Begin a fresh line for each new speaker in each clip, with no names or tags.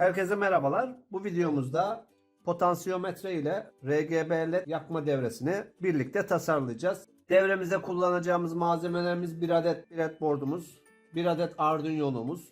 Herkese merhabalar. Bu videomuzda potansiyometre ile RGB led yakma devresini birlikte tasarlayacağız. Devremize kullanacağımız malzemelerimiz bir adet breadboardumuz, bir adet Arduino'muz,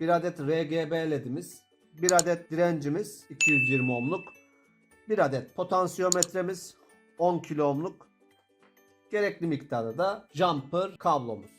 bir adet RGB ledimiz, bir adet direncimiz 220 ohmluk, bir adet potansiyometremiz 10 kilo ohmluk, gerekli miktarda da jumper kablomuz.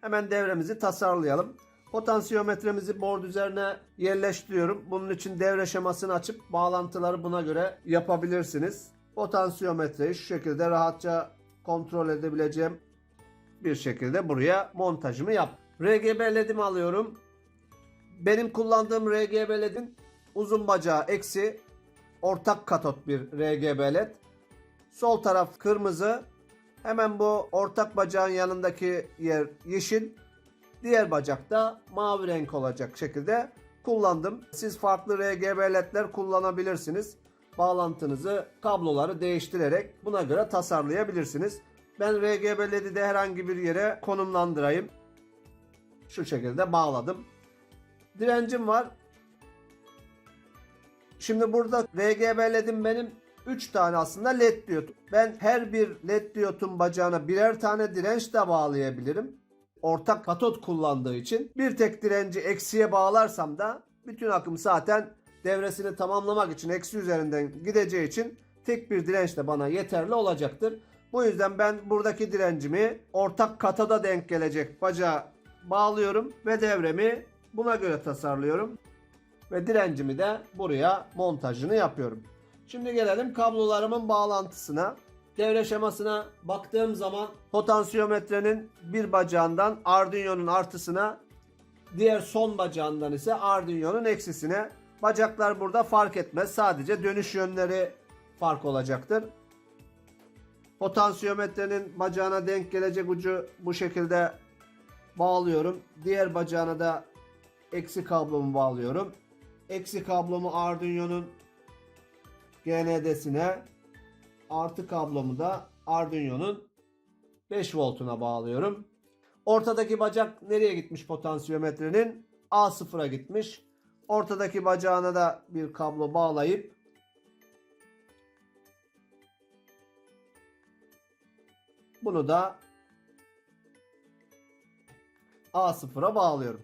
Hemen devremizi tasarlayalım. Potansiyometremizi board üzerine yerleştiriyorum. Bunun için devre şemasını açıp bağlantıları buna göre yapabilirsiniz. Potansiyometreyi şu şekilde rahatça kontrol edebileceğim bir şekilde buraya montajımı yap. RGB ledimi alıyorum. Benim kullandığım RGB ledin uzun bacağı eksi ortak katot bir RGB led. Sol taraf kırmızı. Hemen bu ortak bacağın yanındaki yer yeşil. Diğer bacakta mavi renk olacak şekilde kullandım. Siz farklı RGB ledler kullanabilirsiniz. Bağlantınızı, kabloları değiştirerek buna göre tasarlayabilirsiniz. Ben RGB ledi de herhangi bir yere konumlandırayım. Şu şekilde bağladım. Direncim var. Şimdi burada RGB ledim benim 3 tane aslında led diyot. Ben her bir led diyotun bacağına birer tane direnç de bağlayabilirim. Ortak katot kullandığı için bir tek direnci eksiye bağlarsam da bütün akım zaten devresini tamamlamak için eksi üzerinden gideceği için tek bir direnç de bana yeterli olacaktır. Bu yüzden ben buradaki direncimi ortak katoda denk gelecek bacağa bağlıyorum ve devremi buna göre tasarlıyorum. Ve direncimi de buraya montajını yapıyorum. Şimdi gelelim kablolarımın bağlantısına. Devre şemasına baktığım zaman potansiyometrenin bir bacağından Arduino'nun artısına, diğer son bacağından ise Arduino'nun eksisine. Bacaklar burada fark etmez. Sadece dönüş yönleri fark olacaktır. Potansiyometrenin bacağına denk gelecek ucu bu şekilde bağlıyorum. Diğer bacağına da eksi kablomu bağlıyorum. Eksi kablomu Arduino'nun GND'sine artı kablomu da Arduino'nun 5 voltuna bağlıyorum. Ortadaki bacak nereye gitmiş potansiyometrenin? A0'a gitmiş. Ortadaki bacağına da bir kablo bağlayıp bunu da A0'a bağlıyorum.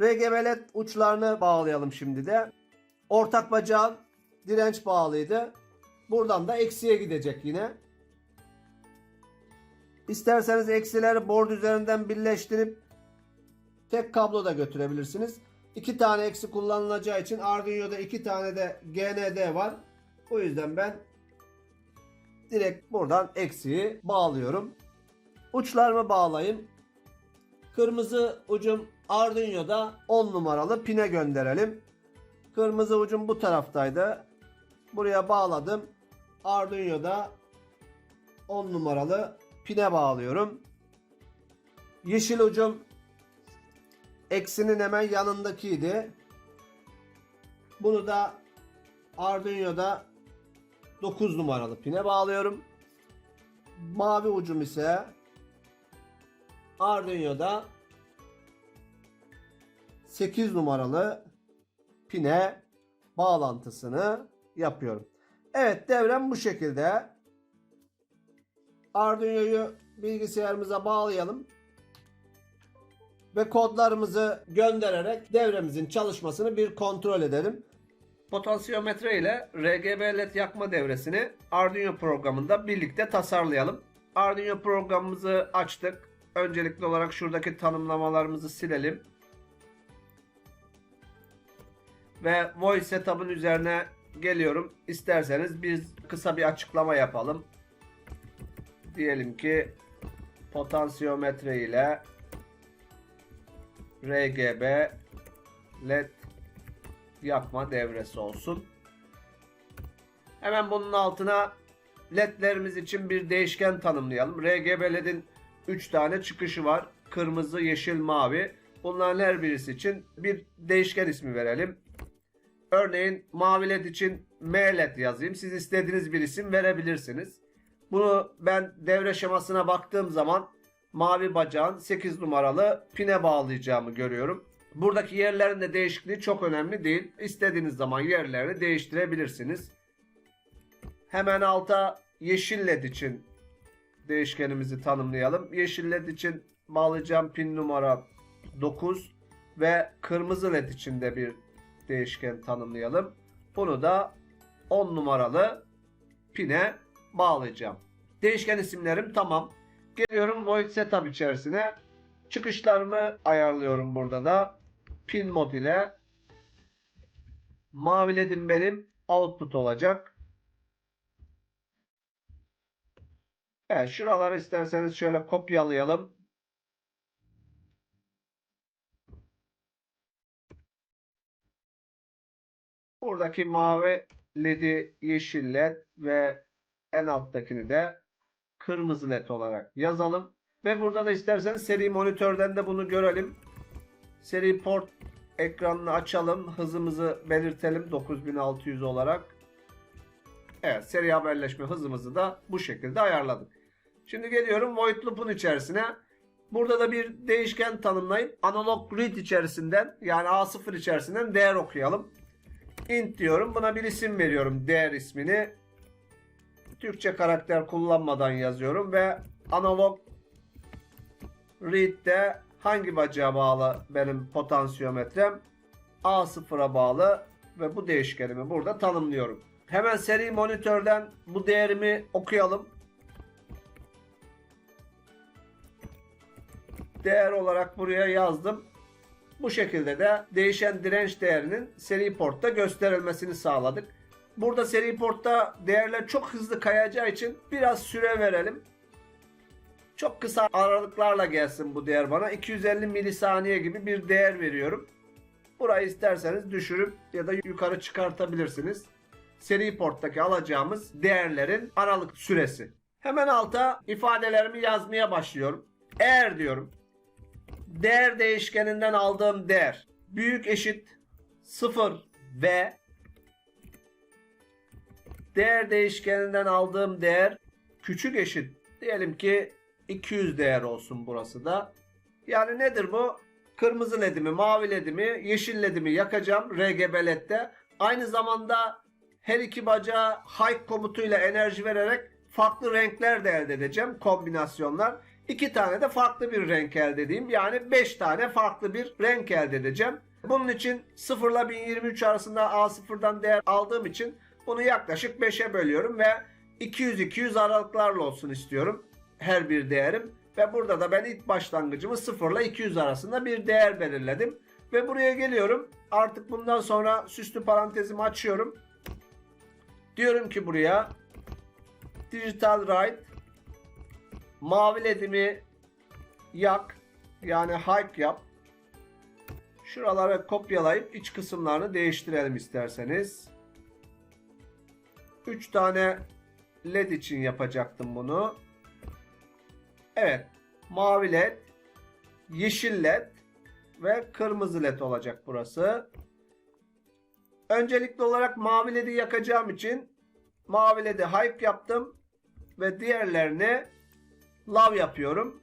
RGB led uçlarını bağlayalım şimdi de. Ortak bacağın direnç bağlıydı. Buradan da eksiye gidecek yine. İsterseniz eksileri board üzerinden birleştirip tek kablo da götürebilirsiniz. İki tane eksi kullanılacağı için Arduino'da iki tane de GND var. O yüzden ben direkt buradan eksiği bağlıyorum. Uçlarımı bağlayayım. Kırmızı ucum Arduino'da 10 numaralı pine gönderelim. Kırmızı ucum bu taraftaydı. Buraya bağladım. Arduino'da 10 numaralı pine bağlıyorum. Yeşil ucum eksinin hemen yanındakiydi. Bunu da Arduino'da 9 numaralı pine bağlıyorum. Mavi ucum ise Arduino'da 8 numaralı pine bağlantısını yapıyorum. Evet devrem bu şekilde. Arduino'yu bilgisayarımıza bağlayalım. Ve kodlarımızı göndererek devremizin çalışmasını bir kontrol edelim. Potansiyometre ile RGB led yakma devresini Arduino programında birlikte tasarlayalım. Arduino programımızı açtık. Öncelikli olarak şuradaki tanımlamalarımızı silelim. Ve voice setup'ın üzerine geliyorum. İsterseniz biz kısa bir açıklama yapalım. Diyelim ki potansiyometre ile RGB led yakma devresi olsun. Hemen bunun altına ledlerimiz için bir değişken tanımlayalım. RGB ledin 3 tane çıkışı var. Kırmızı, yeşil, mavi. Bunların her birisi için bir değişken ismi verelim. Örneğin mavi led için M led yazayım. Siz istediğiniz bir isim verebilirsiniz. Bunu ben devre şemasına baktığım zaman mavi bacağın 8 numaralı pine bağlayacağımı görüyorum. Buradaki yerlerin de değişikliği çok önemli değil. İstediğiniz zaman yerlerini değiştirebilirsiniz. Hemen alta yeşil led için değişkenimizi tanımlayalım. Yeşil led için bağlayacağım pin numara 9 ve kırmızı led için de bir değişken tanımlayalım. Bunu da 10 numaralı pine bağlayacağım. Değişken isimlerim tamam. Geliyorum Void Setup içerisine. Çıkışlarımı ayarlıyorum burada da. Pin mod ile. Mavi led'im benim output olacak. Evet şuraları isterseniz şöyle kopyalayalım. Buradaki mavi led'i yeşil led ve en alttakini de kırmızı led olarak yazalım. Ve burada da isterseniz seri monitörden de bunu görelim. Seri port ekranını açalım. Hızımızı belirtelim 9600 olarak. Evet seri haberleşme hızımızı da bu şekilde ayarladık. Şimdi geliyorum void loop'un içerisine. Burada da bir değişken tanımlayıp analog read içerisinden yani A0 içerisinden değer okuyalım. İnt diyorum. Buna bir isim veriyorum. Değer ismini. Türkçe karakter kullanmadan yazıyorum ve analog read'de hangi bacağa bağlı benim potansiyometrem? A0'a bağlı ve bu değişkenimi burada tanımlıyorum. Hemen seri monitörden bu değerimi okuyalım. Değer olarak buraya yazdım. Bu şekilde de değişen direnç değerinin seri portta gösterilmesini sağladık. Burada seri portta değerler çok hızlı kayacağı için biraz süre verelim. Çok kısa aralıklarla gelsin bu değer bana. 250 milisaniye gibi bir değer veriyorum. Burayı isterseniz düşürüp ya da yukarı çıkartabilirsiniz. Seri porttaki alacağımız değerlerin aralık süresi. Hemen alta ifadelerimi yazmaya başlıyorum. Eğer diyorum değer değişkeninden aldığım değer büyük eşit 0 ve değer değişkeninden aldığım değer küçük eşit diyelim ki 200 değer olsun burası da. Yani nedir bu? Kırmızı ledimi, mavi ledimi, yeşil ledimi yakacağım RGB ledde. Aynı zamanda her iki bacağa high komutuyla enerji vererek farklı renkler de elde edeceğim. Kombinasyonlar. İki tane de farklı bir renk elde edeyim. Yani 5 tane farklı bir renk elde edeceğim. Bunun için 0 ile 1023 arasında A0'dan değer aldığım için bunu yaklaşık 5'e bölüyorum ve 200-200 aralıklarla olsun istiyorum her bir değerim. Ve burada da ben ilk başlangıcımı 0 ile 200 arasında bir değer belirledim. Ve buraya geliyorum. Artık bundan sonra süslü parantezimi açıyorum. Diyorum ki buraya digital write mavi ledimi yak yani hike yap. Şuraları kopyalayıp iç kısımlarını değiştirelim isterseniz. 3 tane led için yapacaktım bunu. Evet. Mavi led, yeşil led ve kırmızı led olacak burası. Öncelikli olarak mavi ledi yakacağım için mavi ledi hype yaptım ve diğerlerini love yapıyorum.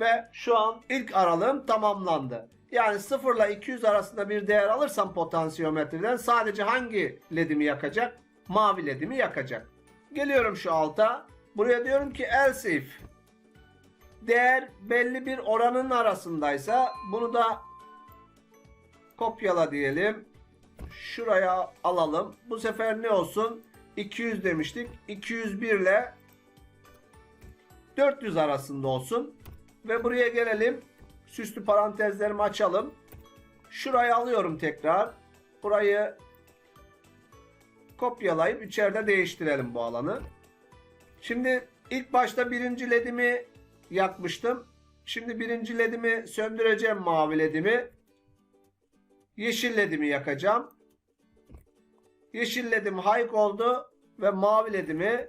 Ve şu an ilk aralığım tamamlandı. Yani 0 ile 200 arasında bir değer alırsam potansiyometreden sadece hangi ledimi yakacak? Mavi ledimi yakacak. Geliyorum şu alta. Buraya diyorum ki else if değer belli bir oranın arasındaysa bunu da kopyala diyelim. Şuraya alalım. Bu sefer ne olsun? 200 demiştik. 201 ile 400 arasında olsun. Ve buraya gelelim. Süslü parantezlerimi açalım. Şurayı alıyorum tekrar. Burayı kopyalayıp içeride değiştirelim bu alanı. Şimdi ilk başta birinci ledimi yakmıştım. Şimdi birinci ledimi söndüreceğim mavi ledimi. Yeşil ledimi yakacağım. Yeşil ledim high oldu ve mavi ledimi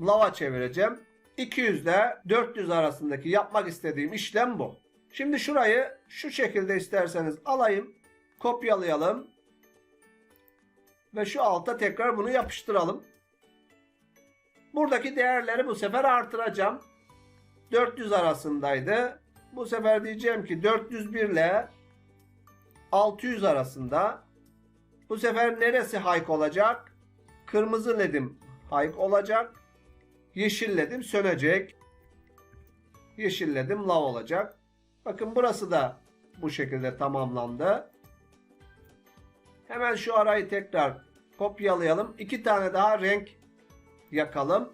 lava çevireceğim. 200 ile 400 arasındaki yapmak istediğim işlem bu. Şimdi şurayı şu şekilde isterseniz alayım. Kopyalayalım. Ve şu alta tekrar bunu yapıştıralım. Buradaki değerleri bu sefer artıracağım. 400 arasındaydı. Bu sefer diyeceğim ki 401 ile 600 arasında. Bu sefer neresi hike olacak? Kırmızı ledim hike olacak. Yeşil ledim sönecek. Yeşil ledim lav olacak. Bakın burası da bu şekilde tamamlandı. Hemen şu arayı tekrar kopyalayalım. İki tane daha renk yakalım.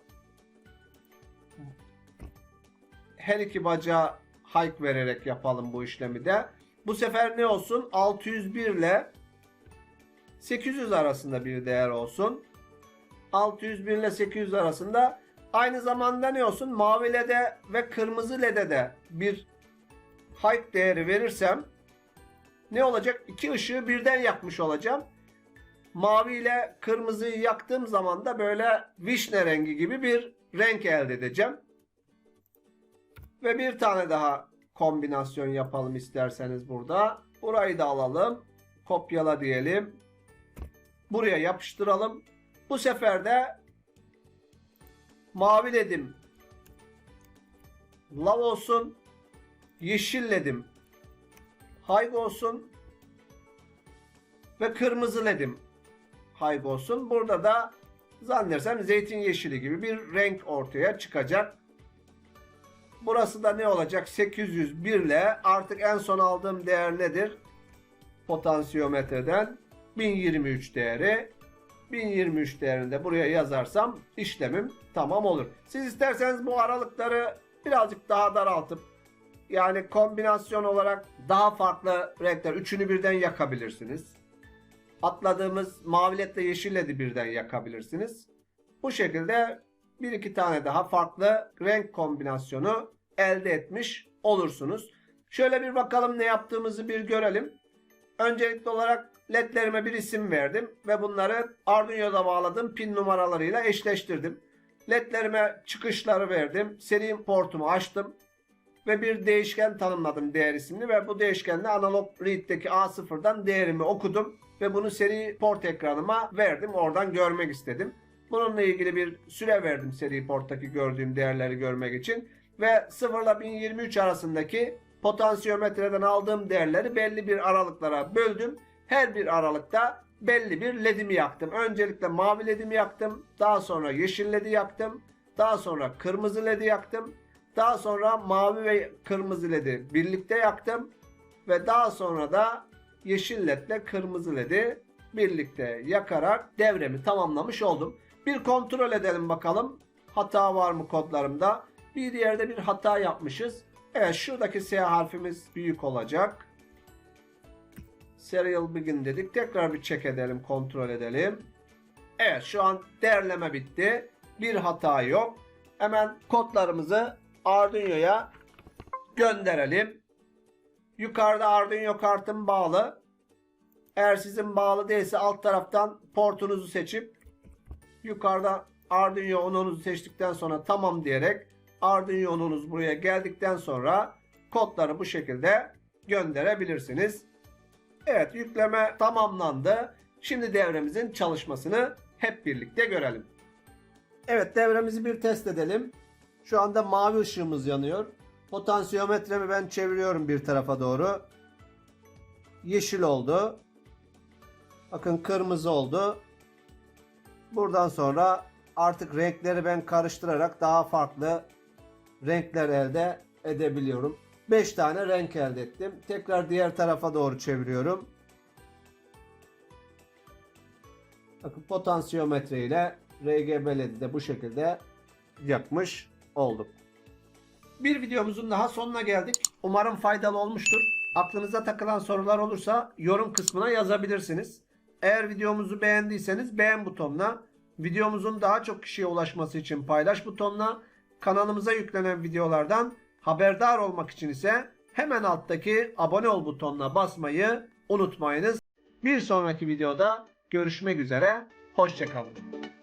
Her iki bacağı hike vererek yapalım bu işlemi de. Bu sefer ne olsun? 601 ile 800 arasında bir değer olsun. 601 ile 800 arasında aynı zamanda ne olsun? Mavi lede ve kırmızı lede de bir hike değeri verirsem ne olacak? İki ışığı birden yakmış olacağım. Mavi ile kırmızıyı yaktığım zaman da böyle vişne rengi gibi bir renk elde edeceğim. Ve bir tane daha kombinasyon yapalım isterseniz burada. Burayı da alalım. Kopyala diyelim. Buraya yapıştıralım. Bu sefer de mavi dedim. Lav olsun. Yeşil dedim. Hayg olsun. Ve kırmızı ledim. Hayg olsun. Burada da zannedersem zeytin yeşili gibi bir renk ortaya çıkacak. Burası da ne olacak? 801 ile artık en son aldığım değer nedir? Potansiyometreden 1023 değeri. 1023 değerini de buraya yazarsam işlemim tamam olur. Siz isterseniz bu aralıkları birazcık daha daraltıp yani kombinasyon olarak daha farklı renkler üçünü birden yakabilirsiniz. Atladığımız mavi ledle yeşil ledi birden yakabilirsiniz. Bu şekilde bir iki tane daha farklı renk kombinasyonu elde etmiş olursunuz. Şöyle bir bakalım ne yaptığımızı bir görelim. Öncelikli olarak ledlerime bir isim verdim ve bunları Arduino'da bağladığım pin numaralarıyla eşleştirdim. Ledlerime çıkışları verdim. Seri portumu açtım ve bir değişken tanımladım değer isimli ve bu değişkenle analog read'deki A0'dan değerimi okudum ve bunu seri port ekranıma verdim. Oradan görmek istedim. Bununla ilgili bir süre verdim seri porttaki gördüğüm değerleri görmek için ve 0 ile 1023 arasındaki potansiyometreden aldığım değerleri belli bir aralıklara böldüm. Her bir aralıkta belli bir ledimi yaktım. Öncelikle mavi ledimi yaktım. Daha sonra yeşil ledi yaktım. Daha sonra kırmızı ledi yaktım. Daha sonra mavi ve kırmızı ledi birlikte yaktım. Ve daha sonra da yeşil ledle kırmızı ledi birlikte yakarak devremi tamamlamış oldum. Bir kontrol edelim bakalım. Hata var mı kodlarımda? Bir yerde bir hata yapmışız. Evet şuradaki S harfimiz büyük olacak. Serial begin dedik. Tekrar bir check edelim, kontrol edelim. Evet şu an değerleme bitti. Bir hata yok. Hemen kodlarımızı Arduino'ya gönderelim. Yukarıda Arduino kartım bağlı. Eğer sizin bağlı değilse alt taraftan portunuzu seçip yukarıda Arduino onunuzu seçtikten sonra tamam diyerek Arduino onunuz buraya geldikten sonra kodları bu şekilde gönderebilirsiniz. Evet yükleme tamamlandı. Şimdi devremizin çalışmasını hep birlikte görelim. Evet devremizi bir test edelim. Şu anda mavi ışığımız yanıyor. Potansiyometremi ben çeviriyorum bir tarafa doğru. Yeşil oldu. Bakın kırmızı oldu. Buradan sonra artık renkleri ben karıştırarak daha farklı renkler elde edebiliyorum. 5 tane renk elde ettim. Tekrar diğer tarafa doğru çeviriyorum. Bakın potansiyometre ile RGB LED'i de bu şekilde yakmış olduk. Bir videomuzun daha sonuna geldik. Umarım faydalı olmuştur. Aklınıza takılan sorular olursa yorum kısmına yazabilirsiniz. Eğer videomuzu beğendiyseniz beğen butonuna, videomuzun daha çok kişiye ulaşması için paylaş butonuna, kanalımıza yüklenen videolardan haberdar olmak için ise hemen alttaki abone ol butonuna basmayı unutmayınız. Bir sonraki videoda görüşmek üzere. Hoşçakalın.